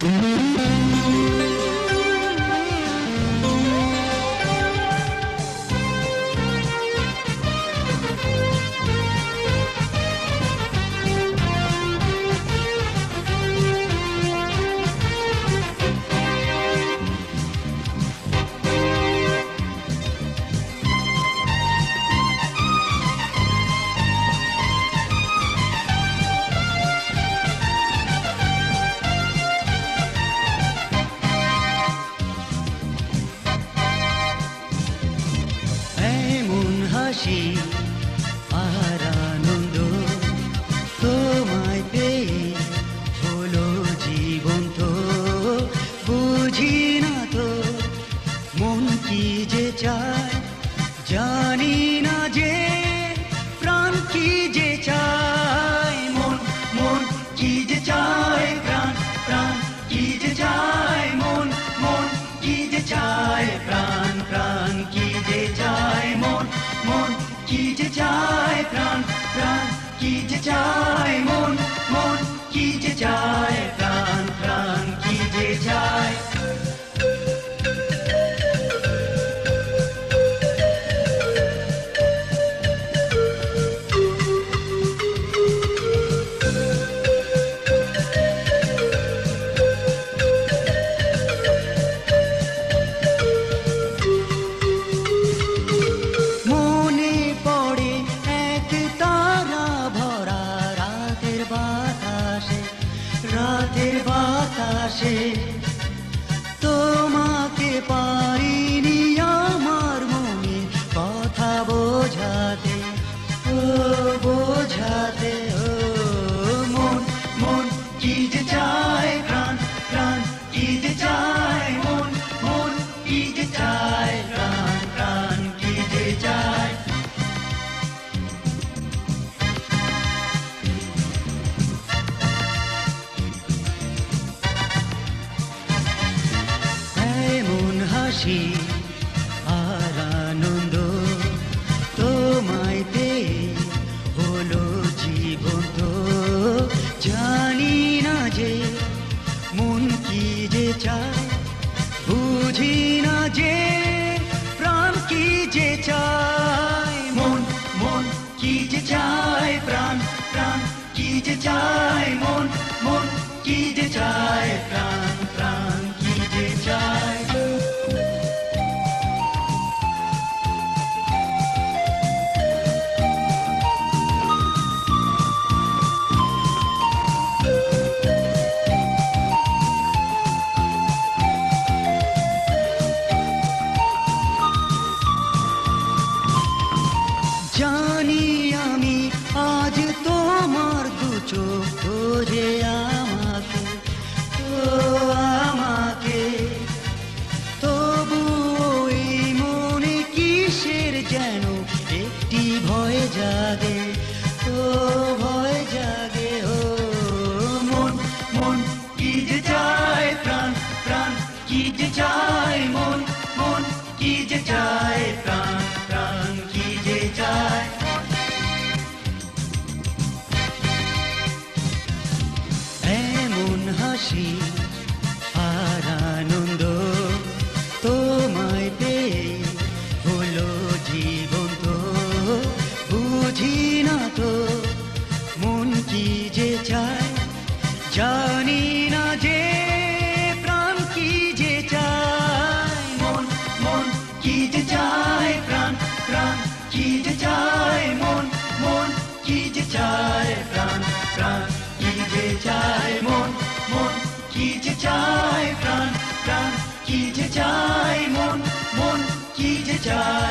Mm-hmm. এমন হাসি, আর আনন্দ তোমায় পেয়ে হলো জীবন তো বুঝি না তো মন কি যে চায়, জানি না যে প্রাণ কি যে চায়। মন মন কি যে চায়, প্রাণ প্রাণ কি যে চায়। মন মন কি যে চায়, প্রাণ প্রাণ প্রাণ কি যে চায় মন মন হাসি আর আনন্দ তোমাইতে হলো জীবন তো। জানি না যে মন কি যে চায়, বুঝি না যে প্রাণ কি যে চায়। মন মন কি যে চায়, প্রাণ প্রাণ কি যে চায়। जो हो रे आ see. जाए